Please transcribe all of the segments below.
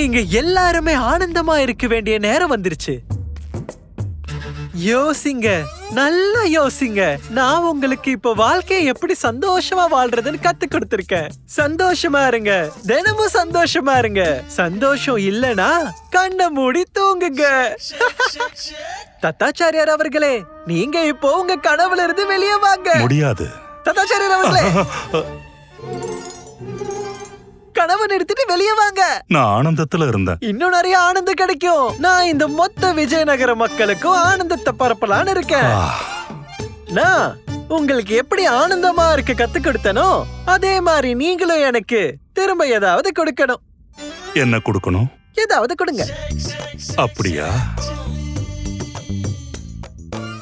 நீங்க எல்லாருமே ஆனந்தமா இருக்க வேண்டிய நேரம் வந்துருச்சு. யோசிங்க நல்லா யோசிங்க. நான் உங்களுக்கு இப்ப வாழ்க்கையை எப்படி சந்தோஷமா வாழ்றதுன்னு கத்து கொடுத்திருக்கேன். சந்தோஷமா இருங்க தினமும் சந்தோஷமா இருங்க. சந்தோஷம் இல்லனா கண்ணை மூடி தூங்குங்க. தத்தாச்சாரியார் அவர்களே நீங்க இப்போ உங்க கனவுல இருந்து வெளியே வாங்க. முடியாது. தத்தாச்சாரியார் அவர்களே. கனவு நிறுத்திட்டு வெளியே வாங்க. நான் ஆனந்தத்துல இருந்தேன். இன்னும் நிறைய ஆனந்தம் கிடைக்கும். நான் இந்த மொத்த விஜயநகர மக்களுக்கும் ஆனந்தத்தை பரப்பலான்னு இருக்கேன். நான் உங்களுக்கு எப்படி ஆனந்தமா இருக்க கத்து கொடுத்தனோ அதே மாதிரி நீங்களும் எனக்கு திரும்ப ஏதாவது கொடுக்கணும். என்ன கொடுக்கணும்? ஏதாவது கொடுங்க. அப்படியா?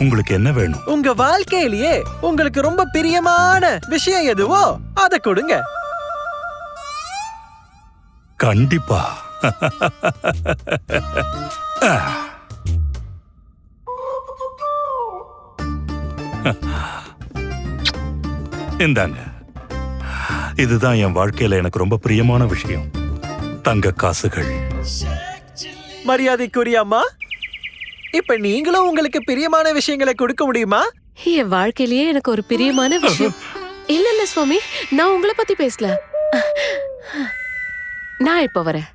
உங்களுக்கு என்ன வேணும்? உங்க வாழ்க்கையிலேயே உங்களுக்கு ரொம்ப பிரியமான விஷயம் எதுவோ அதை கொடுங்க. கண்டிப்பா. இந்தாங்க. இதுதான் என் வாழ்க்கையில எனக்கு ரொம்ப பிரியமான விஷயம். தங்க காசுகள். மரியாதைக்குரிய அம்மா இப்ப நீங்களும் உங்களுக்கு பிரியமான விஷயங்களை கொடுக்க முடியுமா? என் வாழ்க்கையிலேயே எனக்கு ஒரு பிரியமான விஷயம். இல்ல இல்ல சுவாமி நான் உங்களை பத்தி பேசல. நான் இப்ப வரேன்.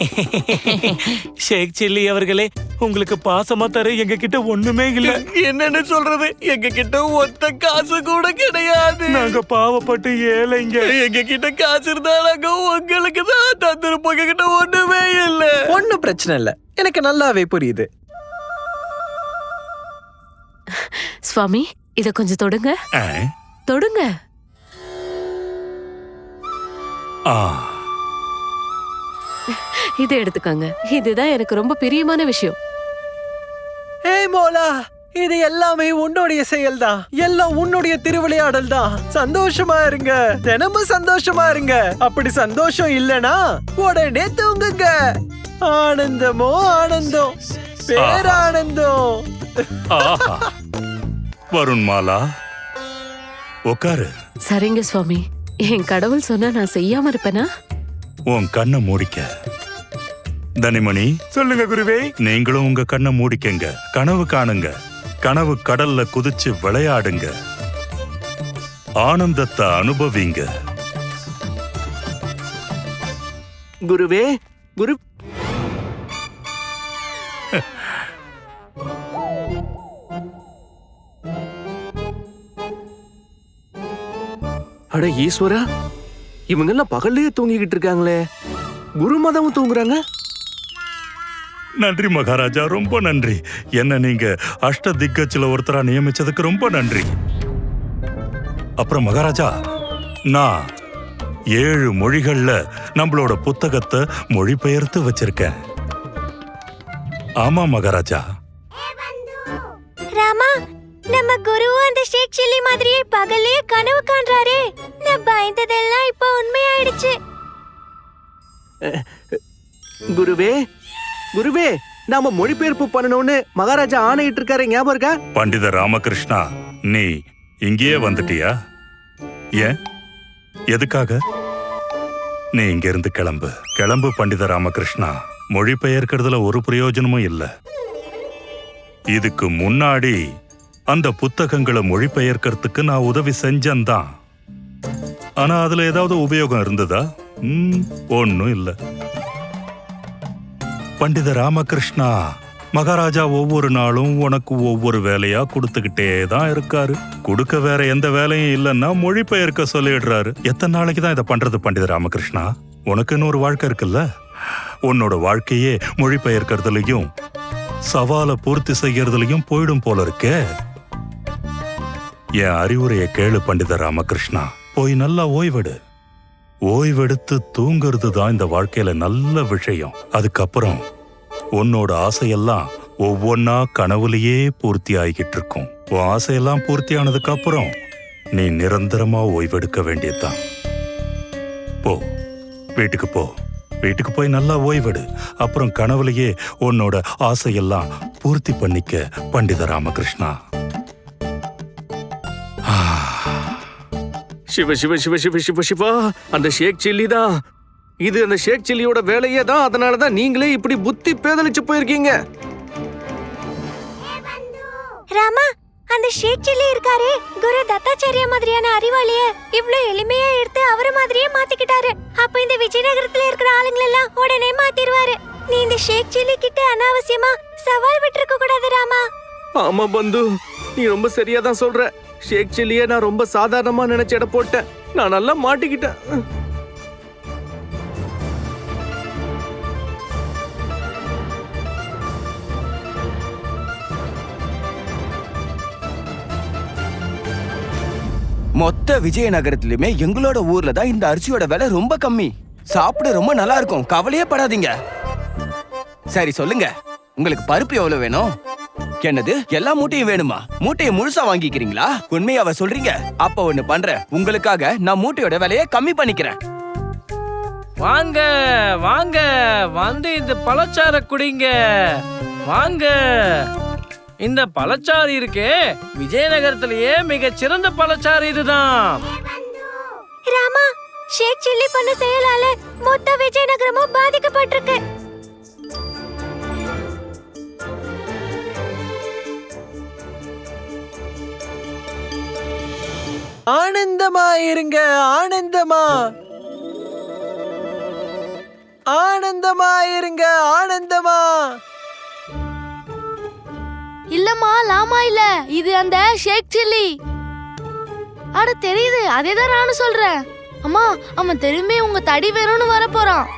ஷேக் சில்லி அவர்களே உங்களுக்கு பாசமா தர எங்க கிட்ட ஒண்ணுமே இல்ல. என்னன்னு சொல்றது? எங்க கிட்ட ஒத்த காசு கூட கிடையாது. நாங்க பாவப்பட்டு ஏழைங்க. எங்க கிட்ட காசு இருந்தா நாங்க உங்களுக்கு தான் தந்திருப்போம். எங்க கிட்ட ஒண்ணுமே இல்ல. ஒண்ணும் பிரச்சனை இல்ல. எனக்கு நல்லாவே புரியுது. சுவாமி இத கொஞ்சம் தொடுங்க. தொடுங்க. இதை எடுத்துக்கங்க. இதுதான் எனக்கு ரொம்ப பிரியமான விஷயம். ஏய் மோலா இது எல்லாமே உன்னுடைய செயல்தான். எல்லாம் உன்னுடைய திருவிளையாடல் தான் சந்தோஷமா இருங்க. தினமும் சந்தோஷமா இருங்க. அப்படி சந்தோஷம் இல்லனா உடனே தூங்குங்க. ஆனந்தமோ ஆனந்தம். பேரானந்தம். வருண் மாலா உட்காரு சரிங்க சுவாமி. என் கடவுள் சொன்னா நான் செய்யாம இருப்பேனா? உன் கண்ணை மூடிக்க. தனிமணி சொல்லுங்க குருவே. நீங்களும் உங்க கண்ணை மூடிக்கங்க. கனவு காணுங்க. கனவு கடல்ல குதிச்சு விளையாடுங்க. ஆனந்தத்தை அனுபவிங்க. குருவே குரு அட ஈஸ்வரா இவங்க எல்லாம் பகல்லையே தூங்கிக்கிட்டு இருக்காங்களே. குரு மதமும் தூங்குறாங்க. நன்றி மகாராஜா ரொம்ப நன்றி. என்ன நீங்க அஷ்ட திக்கச்சில ஒருத்தரா நியமிச்சதுக்கு ரொம்ப நன்றி. அப்புறம் மகாராஜா நான் ஏழு மொழிகள்ல நம்மளோட புத்தகத்தை மொழிபெயர்த்து வச்சிருக்கேன். ஆமா மகாராஜா. நம்ம குருவும் அந்த ஷேக் சில்லி மாதிரியே பகல்லே கனவு காண்றாரே. நான் பயந்ததெல்லாம் இப்ப உண்மையாயிடுச்சு. குருவே குருவே நாம மொழிபெயர்ப்பு பண்ணணும்னு மகாராஜா ஆணையிட்டு இருக்காரு ஞாபகம் இருக்கா? பண்டித ராமகிருஷ்ணா நீ இங்கேயே வந்துட்டியா? ஏன்? எதுக்காக? நீ இங்கிருந்து கிளம்பு. கிளம்பு பண்டித ராமகிருஷ்ணா. மொழிபெயர்க்கிறதுல ஒரு பிரயோஜனமும் இல்ல. இதுக்கு முன்னாடி அந்த புத்தகங்களை மொழிபெயர்க்கிறதுக்கு நான் உதவி செஞ்சேன்தான் ஆனா அதுல ஏதாவது உபயோகம் இருந்ததா? ம், ஒன்றும் இல்ல. பண்டித ராமகிருஷ்ணா மகாராஜா ஒவ்வொரு நாளும் உனக்கு ஒவ்வொரு வேலையா கொடுத்துக்கிட்டே தான் இருக்காரு. கொடுக்க வேற எந்த வேலையும் இல்லைன்னா மொழிபெயர்க்க சொல்லிடுறாரு. எத்தனை நாளைக்கு தான் இதை பண்றது பண்டித ராமகிருஷ்ணா? உனக்குன்னு ஒரு வாழ்க்கை இருக்குல்ல? உன்னோட வாழ்க்கையே மொழிபெயர்க்கிறதுலயும் சவாலை பூர்த்தி செய்யறதுலையும் போயிடும் போல இருக்கே. என் அறிவுரையை கேளு பண்டித ராமகிருஷ்ணா. போய் நல்லா ஓய்வெடு. ஓய்வெடுத்து தூங்குறது தான் இந்த வாழ்க்கையில நல்ல விஷயம். அதுக்கப்புறம் உன்னோட ஆசையெல்லாம் ஒவ்வொன்னா கனவுலயே பூர்த்தி ஆகிக்கிட்டு இருக்கும் உன் ஆசையெல்லாம் பூர்த்தி ஆனதுக்கு அப்புறம் நீ நிரந்தரமா ஓய்வெடுக்க வேண்டியதுதான். போ. வீட்டுக்கு போ. வீட்டுக்கு போய் நல்லா ஓய்வெடு. அப்புறம் கனவுலயே உன்னோட ஆசையெல்லாம் பூர்த்தி பண்ணிக்க பண்டித ராமகிருஷ்ணா. சிவ சிவ சிவ சிவ சிவ சிவா அந்த ஷேக் சில்லி தான். இது அந்த ஷேக் சில்லியோட வேலையே தான். அதனால தான் நீங்களே இப்படி புத்தி பேதலிச்சு போயிருக்கீங்க. ராமா அந்த ஷேக் சில்லி இருக்காரே. குரு தத்தாச்சாரியா மாதிரியான அறிவாளிய இவ்ளோ எளிமையா எடுத்து அவர மாதிரியே மாத்திக்கிட்டாரு. அப்ப இந்த விஜயநகரத்துல இருக்கிற ஆளுங்களை எல்லாம் உடனே மாத்திருவாரு. நீ இந்த ஷேக் சில்லி கிட்ட அனாவசியமா சவால் விட்டுருக்க கூடாது ராமா. ஆமா பந்து. நீ ரொம்ப சரியா தான் சொல்ற. ஷேக் சில்லியை நான் ரொம்ப சாதாரணமா நினைச்ச இட போட்டேன். நான் நல்லா மாட்டிக்கிட்டேன். மொத்த விஜயநகரத்திலுமே எங்களோட ஊர்ல தான் இந்த அரிசியோட விலை ரொம்ப கம்மி. சாப்பிட ரொம்ப நல்லா இருக்கும். கவலையே படாதீங்க. சரி சொல்லுங்க. உங்களுக்கு பருப்பு எவ்வளவு வேணும்? என்னது? எல்லா மூட்டையும் வேணுமா? மூட்டையை முழுசா வாங்கிக்கிறீங்களா? உண்மையாவ சொல்றீங்க. அப்ப ஒண்ணு பண்றேன். உங்களுக்காக நான் மூட்டையோட விலையை கம்மி பண்ணிக்கிறேன். வாங்க வாங்க. வந்து இந்த பழச்சார குடிங்க. வாங்க. இந்த பழச்சாறு இருக்கே. விஜயநகரத்திலேயே மிகச் சிறந்த பழச்சாறு இதுதான். ராமா ஷேக் சில்லி பண்ண செயலால மொத்த விஜயநகரமும் பாதிக்கப்பட்டிருக்கு. ஆனந்தமா இருங்க ஆனந்தமா. ஆனந்தமா இருங்க ஆனந்தமா. இல்லம்மா லாமா இல்ல. இது அந்த ஷேக் சில்லி. அட தெரியுது. அதே தான் நானும் சொல்றேன். அம்மா அவன் திரும்பி உங்க தடி வேணும்னு வர போறான்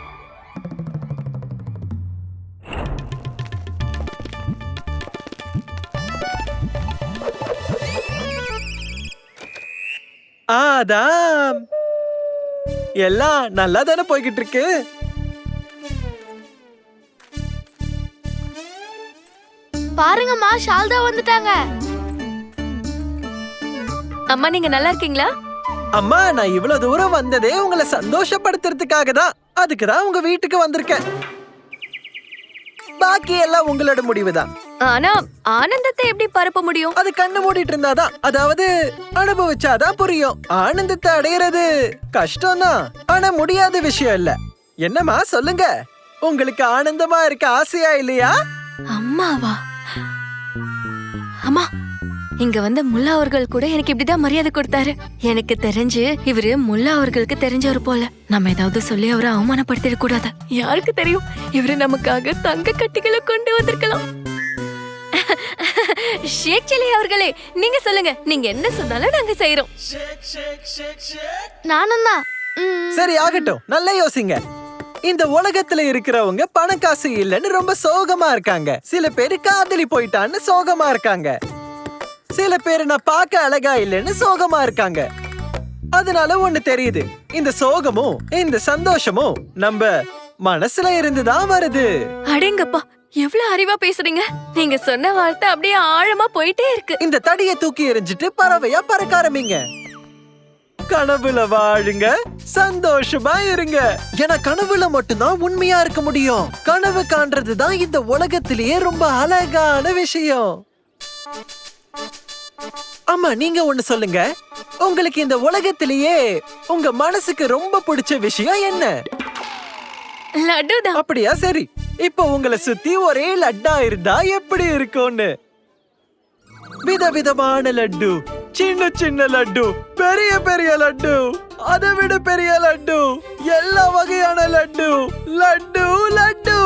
ஆதாம். எல்லாம் நல்லா தானே போய்கிட்டு இருக்கு பாருங்கம்மா ஷால்தா வந்துட்டாங்க. அம்மா நீங்க நல்லா இருக்கீங்களா? அம்மா நான் இவ்வளவு தூரம் வந்ததே உங்களை சந்தோஷப்படுத்துறதுக்காக தான். அதுக்கு தான் உங்க வீட்டுக்கு வந்திருக்கேன். பாக்கி எல்லாம் உங்களோட முடிவு தான் ஆனா ஆனந்தத்தை எப்படி பரப்ப முடியும்? அது கண்ணு மூடிட்டு இருந்தாதான். அதாவது அனுபவிச்சாதான் புரியும். ஆனந்தத்தை அடையிறது கஷ்டம்தான். ஆனா முடியாத விஷயம் இல்ல. என்னம்மா சொல்லுங்க. உங்களுக்கு ஆனந்தமா இருக்க ஆசையா இல்லையா? அம்மாவா? அம்மா இங்க வந்த முல்லா அவர்கள் கூட எனக்கு இப்படிதான் மரியாதை கொடுத்தாரு. எனக்கு தெரிஞ்சு இவரு முல்லா அவர்களுக்கு தெரிஞ்சவர் போல. நம்ம ஏதாவது சொல்லி அவரை அவமானப்படுத்திட கூடாது யாருக்கு தெரியும்? இவரு நமக்காக தங்க கட்டிகளை கொண்டு வந்திருக்கலாம். ஷேக் சிலி அவர்களே நீங்க சொல்லுங்க. நீங்க என்ன சொன்னாலும் நாங்க செய்யறோம் நானும் தான் சரி ஆகட்டும். நல்லா யோசிங்க. இந்த உலகத்துல இருக்கிறவங்க பணக்காசு இல்லைன்னு ரொம்ப சோகமா இருக்காங்க. சில பேரு காதலி போயிட்டான்னு சோகமா இருக்காங்க. சில பேர் நான் பார்க்க அழகா இல்லைன்னு சோகமா இருக்காங்க. அதனால ஒண்ணு தெரியுது. இந்த சோகமும் இந்த சந்தோஷமும் நம்ம மனசுல இருந்து தான் வருது. அடேங்கப்பா எவ்வளவு அறிவா பேசுறீங்க? நீங்க சொன்ன வார்த்தை அப்படியே ஆழமா போயிட்டே இருக்கு. இந்த தடியை தூக்கி எறிஞ்சிட்டு பறவையா பறக்க ஆரம்பிங்க. கனவுல வாழுங்க சந்தோஷமா இருங்க. ஏன்னா கனவுல மட்டும்தான் உண்மையா இருக்க முடியும். கனவு காண்றது தான் இந்த உலகத்திலேயே ரொம்ப அழகான விஷயம். ஆமா நீங்க ஒண்ணு சொல்லுங்க. உங்களுக்கு இந்த உலகத்திலேயே உங்க மனசுக்கு ரொம்ப பிடிச்ச விஷயம் என்ன? லட்டு தான் அப்படியா? சரி. இப்போ உங்களை சுத்தி ஒரே லட்டா இருந்தா எப்படி இருக்கும்னு? விதவிதமான லட்டு சின்ன சின்ன லட்டு பெரிய பெரிய லட்டு அதை விட பெரிய லட்டு எல்லா வகையான லட்டு லட்டு லட்டு.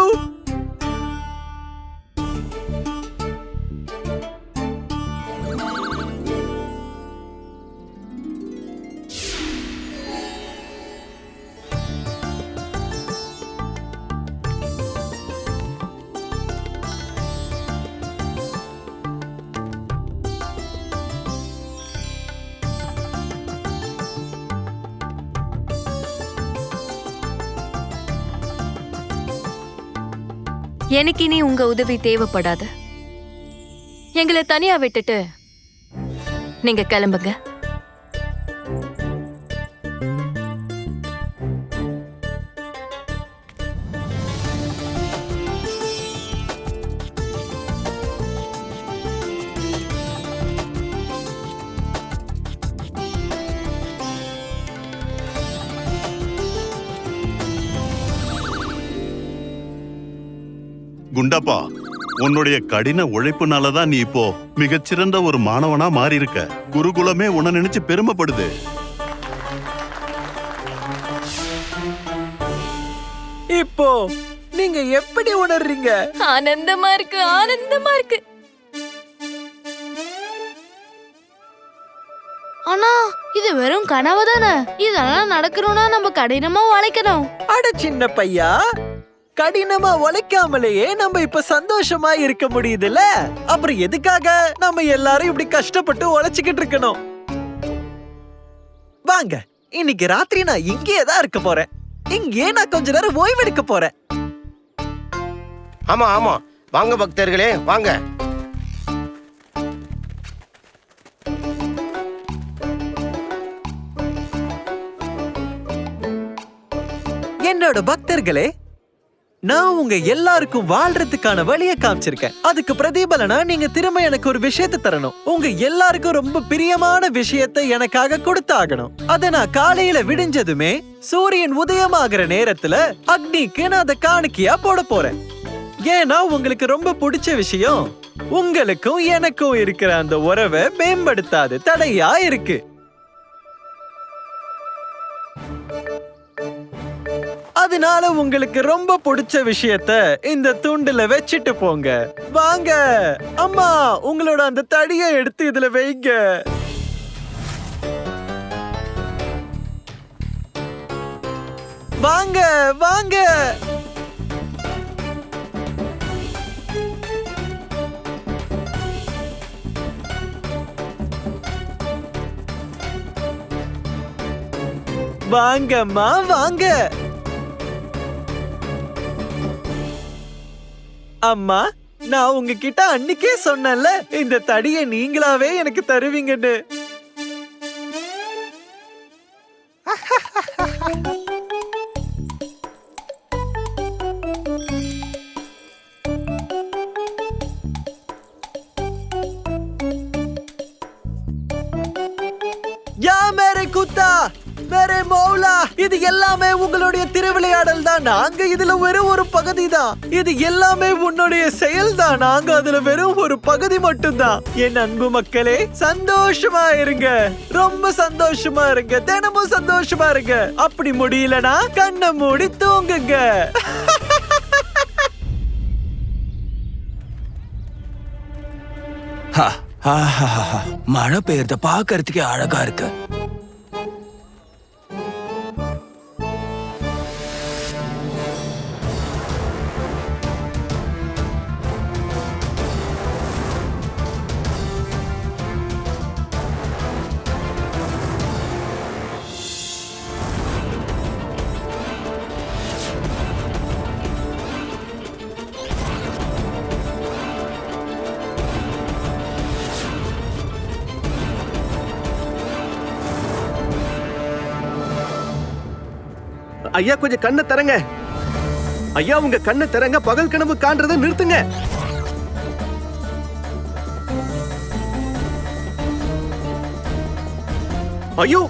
எனக்கு இனி உங்க உதவி தேவைப்படாது. எங்களை தனியா விட்டுட்டு நீங்க கிளம்புங்க. குண்டப்பா உன்னுடைய கடின உழைப்புனால தான் நீ இப்போ மிகச்சிறந்த ஒரு மாணவனா மாறி இருக்க குருகுலமே உன்னை நினைச்சு பெருமைப்படுது. இப்போ நீங்க எப்படி உணர்றீங்க? ஆனந்தமா இருக்கு ஆனந்தமா இருக்கு. ஆனா இது வெறும் கனவு தானே இதெல்லாம் நடக்கணும்னா நம்ம கடினமா உழைக்கணும். அட சின்ன பையா கடினமா உழைக்காமலேயே நம்ம இப்ப சந்தோஷமா இருக்க முடியுதுல்ல? அப்புறம் எதுக்காக நம்ம எல்லாரும் இப்படி கஷ்டப்பட்டு உழைச்சுக்கிட்டு இருக்கணும்? வாங்க இன்னைக்கு ராத்திரி நான் இங்கேயே தான் இருக்க போறேன். இங்கேயே நான் கொஞ்ச நேரம் ஓய்வெடுக்க போறேன். ஆமா ஆமா. வாங்க பக்தர்களே வாங்க. என்னோட பக்தர்களே நான் உங்க எல்லாருக்கும் வாழ்றதுக்கான வழியை காமிச்சிருக்கேன். அதுக்கு பிரதிபலனா நீங்க திரும்ப எனக்கு ஒரு விஷயத்தை தரணும். உங்க எல்லாருக்கும் ரொம்ப பிரியமான விஷயத்தை எனக்காக கொடுத்தாகணும். அத நான் காலையில விடிஞ்சதுமே சூரியன் உதயமாகிற நேரத்துல அக்னிக்கு நான் அதை காணிக்கையா போட போறேன். ஏன்னா உங்களுக்கு ரொம்ப பிடிச்ச விஷயம் உங்களுக்கும் எனக்கும் இருக்கிற அந்த உறவை மேம்படுத்தாது தடையா இருக்கு. அதனால உங்களுக்கு ரொம்ப பிடிச்ச விஷயத்த இந்த துண்டுல வச்சுட்டு போங்க. வாங்க. அம்மா உங்களோட அந்த தடியை எடுத்து இதுல வைங்க. வாங்க வாங்க. வாங்கம்மா வாங்க. அம்மா நான் உங்ககிட்ட அன்னைக்கே சொன்னேன்ல இந்த தடியை நீங்களாவே எனக்கு தருவீங்கன்னு. மேரே இது எல்லாமே உங்களுடைய திருவிளையாடல் தான். நாங்க இதுல வெறும் ஒரு பகுதி தான். இது எல்லாமே உன்னுடைய செயல் தான். நாங்க அதுல வெறும் ஒரு பகுதி மட்டும்தான். என் அன்பு மக்களே சந்தோஷமா இருங்க. ரொம்ப சந்தோஷமா இருங்க. தினமும் சந்தோஷமா இருங்க. அப்படி முடியலனா கண்ணை மூடி தூங்குங்க. ஹா, மழை பெய்யறத பாக்குறதுக்கே அழகா இருக்கு. ஐயா கொஞ்சம் கண்ணை தரங்க ஐயா உங்க கண்ணை திறங்க பகல் கனவு காண்றதை நிறுத்துங்க. ஐயோ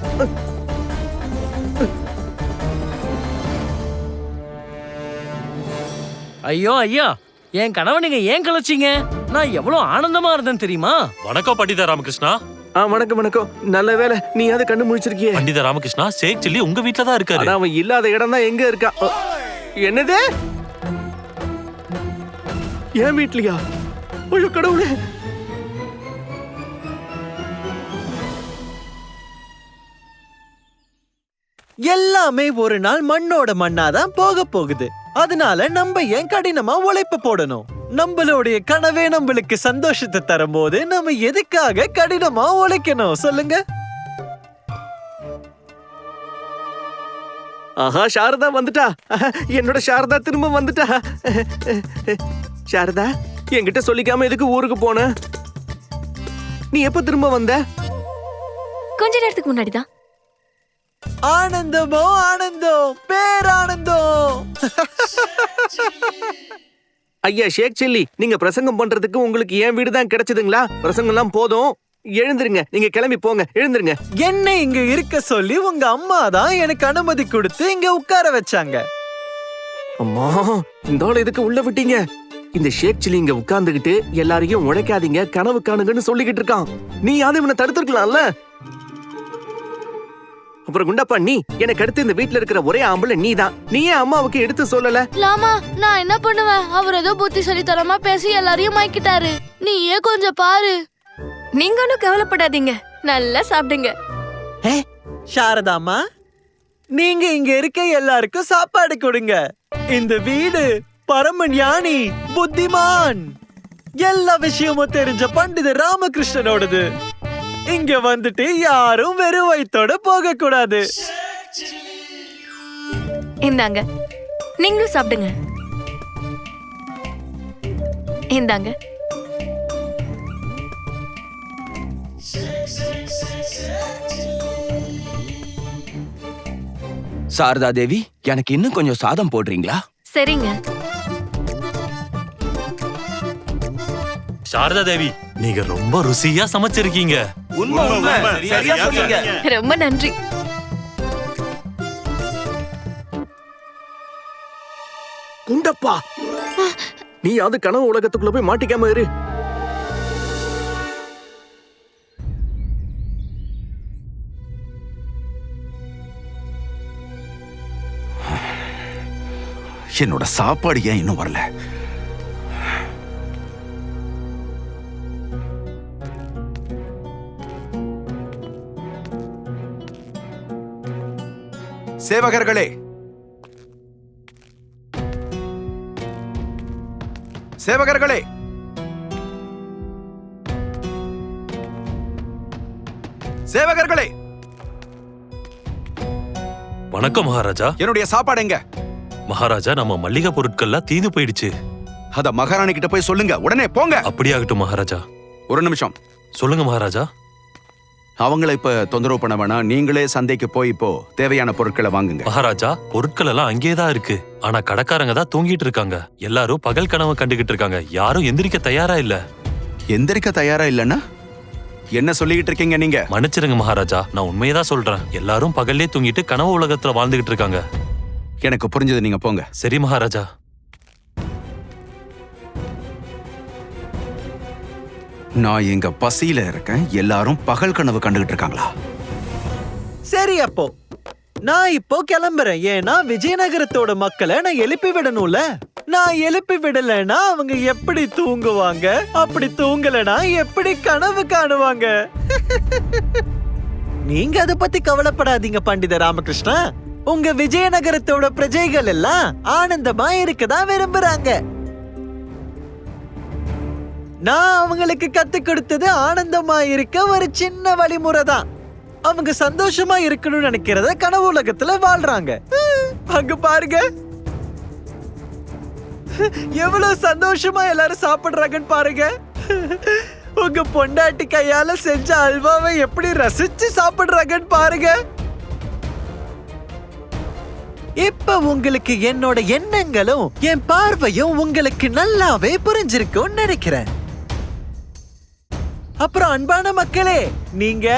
ஐயோ ஐயா என் கனவை நீங்க ஏன் கலைச்சீங்க நான் எவ்வளவு ஆனந்தமா இருந்தேன் தெரியுமா? வணக்கம் பண்டித ராமகிருஷ்ணா. ஆ வணக்கம் வணக்கம். நல்ல வேலை நீ அது கண்ணு முழிச்சிருக்கியே. பண்டித ராமகிருஷ்ணா ஷேக் சில்லி உங்க வீட்ல தான் இருக்காரு. ஆனா அவன் இல்லாத இடம் தான் எங்க இருக்கான் அ, என்னது? என் வீட்லயா? ஐயோ கடவுளே. எல்லாமே ஒரு நாள் மண்ணோட மண்ணாதான் போக போகுது. அதனால நம்ம ஏன் கடினமா உழைப்பு போடணும்? நம்மளுடைய கனவே நம்மளுக்கு சந்தோஷத்தை தரும்போது நம்ம எதுக்காக கடினமா உழைக்கணும்? சொல்லுங்க. ஆஹா சாரதா வந்துட்டா. என்னோட சாரதா திரும்ப வந்துட்டா. சாரதா என்கிட்ட சொல்லிக்காம எதுக்கு ஊருக்கு போன? நீ எப்ப திரும்ப வந்த? கொஞ்ச நேரத்துக்கு முன்னாடிதான். ஆனந்தமோ ஆனந்தம் பேரானந்தம் ஐயா ஷேக் செல்லி நீங்க பிரசங்கம் பண்றதுக்கு உங்களுக்கு என் வீடு தான் கிடைச்சதுங்களா? பிரசங்கம் எல்லாம் போதும். எழுந்திருங்க. நீங்க கிளம்பி போங்க. எழுந்திருங்க. என்ன இங்க இருக்க சொல்லி உங்க அம்மா தான் எனக்கு அனுமதி கொடுத்து இங்க உட்கார வச்சாங்க. அம்மா இந்த ஆள் எதுக்கு உள்ள விட்டீங்க? இந்த ஷேக் சில்லி இங்க உட்கார்ந்துகிட்டு எல்லாரையும் உழைக்காதீங்க கனவு காணுங்கன்னு சொல்லிக்கிட்டு இருக்கான். நீ யாரும் இவனை தடுத்திருக்கலாம்ல? அப்புறம் குண்டப்பா நீ எனக்கு அடுத்து இந்த வீட்ல இருக்கிற ஒரே ஆம்பளை நீ தான் நீ ஏன் அம்மாவுக்கு எடுத்து சொல்லல. லாமா நான் என்ன பண்ணுவேன்? அவர் ஏதோ புத்திசாலித்தனமா பேசி எல்லாரையும் மயக்கிட்டாரு. நீயே கொஞ்சம் பாரு. நீங்க ஒன்றும் கவலைப்படாதீங்க. நல்லா சாப்பிடுங்க. சாரதாம்மா நீங்க இங்க இருக்க எல்லாருக்கும் சாப்பாடு கொடுங்க. இந்த வீடு பரம ஞானி புத்திமான். எல்லா விஷயமும் தெரிஞ்ச பண்டித ராமகிருஷ்ணனோடது. இங்க வந்துட்டு யாரும் வெறும் வயித்தோட போக கூடாது இந்தாங்க. நீங்களும் சாப்பிடுங்க. இந்தாங்க. சாரதா தேவி எனக்கு இன்னும் கொஞ்சம் சாதம் போடுறீங்களா? சரிங்க. சாரதா தேவி நீங்க ரொம்ப ருசியா சமைச்சிருக்கீங்க. உண்மை உண்மை சரியா சொன்னீங்க. ரொம்ப நன்றி. குண்டப்பா. நீ அது கனவு உலகத்துக்குள்ள போய் மாட்டிக்காம இரு. என்னோட சாப்பாடு ஏன் இன்னும் வரல? சேவகர்களே. சேவகர்களே. சேவகர்களே. வணக்கம் மகாராஜா. என்னுடைய சாப்பாடு எங்க? மகாராஜா நம்ம மல்லிகை பொருட்கள்லாம் தீந்து போயிடுச்சு. அத மகாராணி கிட்ட போய் சொல்லுங்க. உடனே போங்க. அப்படியாகட்டும் மகாராஜா. ஒரு நிமிஷம். சொல்லுங்க மகாராஜா. அவங்கள இப்ப தொந்தரவு பண்ண வேணாம். நீங்களே சந்தைக்கு போய் இப்போ தேவையான பொருட்களை வாங்குங்க. மகாராஜா பொருட்கள் எல்லாம் அங்கேயே தான் இருக்கு. ஆனா கடைக்காரங்க தான் தூங்கிட்டு இருக்காங்க. எல்லாரும் பகல் கனவு கண்டுகிட்டு இருக்காங்க. யாரும் எந்திரிக்க தயாரா இல்ல. எந்திரிக்க தயாரா இல்லைன்னா? என்ன சொல்லிக்கிட்டு இருக்கீங்க நீங்க? மன்னிச்சிருங்க மகாராஜா நான் உண்மையை தான் சொல்றேன். எல்லாரும் பகல்லே தூங்கிட்டு கனவு உலகத்துல வாழ்ந்துகிட்டு இருக்காங்க. எனக்கு புரிஞ்சது நீங்க போங்க. சரி மகாராஜா. நான் எங்க பசியில இருக்கேன். எல்லாரும் பகல் கனவு கண்டுகிட்டு இருக்காங்களா? சரி அப்போ. நான் இப்போ கிளம்புறேன். ஏன்னா விஜயநகரத்தோட மக்களை நான் எழுப்பி விடணும்ல. நான் எழுப்பி விடலைன்னா அவங்க எப்படி தூங்குவாங்க? அப்படி தூங்கலைன்னா எப்படி கனவு காணுவாங்க? நீங்க அதை பத்தி கவலைப்படாதீங்க பண்டித ராமகிருஷ்ணா. உங்க விஜயநகரத்தோட பிரஜைகள் எல்லாம் ஆனந்தமா இருக்கதான் விரும்புறாங்க. நான் அவங்களுக்கு கத்து கொடுத்தது ஆனந்தமா இருக்க ஒரு சின்ன வழிமுறை தான் அவங்க சந்தோஷமா இருக்கணும்னு நினைக்கிறத கனவு உலகத்துல வாழ்றாங்க. அங்க பாருங்க. எவ்வளவு சந்தோஷமா எல்லாரும் சாப்பிடுறாங்கன்னு பாருங்க. உங்க பொண்டாட்டி கையால செஞ்ச அல்வாவை எப்படி ரசிச்சு சாப்பிடுறாங்கன்னு பாருங்க. இப்ப உங்களுக்கு என்னோட எண்ணங்களும் என் பார்வையும் உங்களுக்கு நல்லாவே புரிஞ்சிருக்கும்னு நினைக்கிறேன். அப்புறம் அன்பான மக்களே நீங்க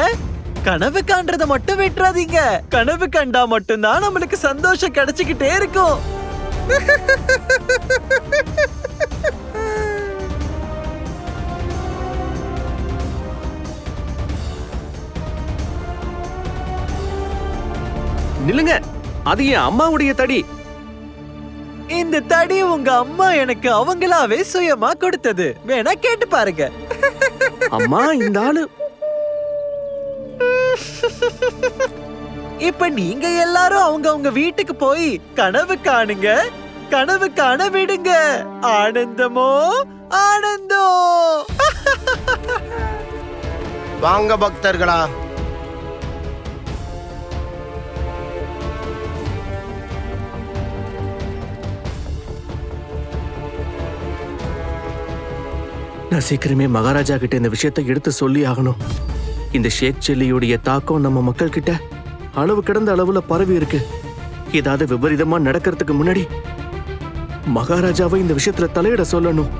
கனவு காண்றத மட்டும் விட்டுறாதீங்க. கனவு கண்டா மட்டும்தான் நம்மளுக்கு சந்தோஷம் கிடைச்சுக்கிட்டே இருக்கும். நில்லுங்க அது என் அம்மாவுடைய தடி. இந்த தடி உங்க அம்மா எனக்கு அவங்களாவே சுயமா கொடுத்தது. வேணா கேட்டு பாருங்க. அம்மா இந்த ஆளு. இப்ப நீங்க எல்லாரும் அவங்க அவங்க வீட்டுக்கு போய் கனவு காணுங்க. கனவு காண விடுங்க. ஆனந்தமோ ஆனந்தோ. வாங்க பக்தர்களா. நான் சீக்கிரமே மகாராஜா கிட்ட இந்த விஷயத்தை எடுத்து சொல்லி ஆகணும். இந்த ஷேக் செல்லியுடைய தாக்கம் நம்ம மக்கள் கிட்ட அளவு கிடந்த அளவுல பரவி இருக்கு. ஏதாவது விபரீதமா நடக்கிறதுக்கு முன்னாடி மகாராஜாவை இந்த விஷயத்துல தலையிட சொல்லணும்.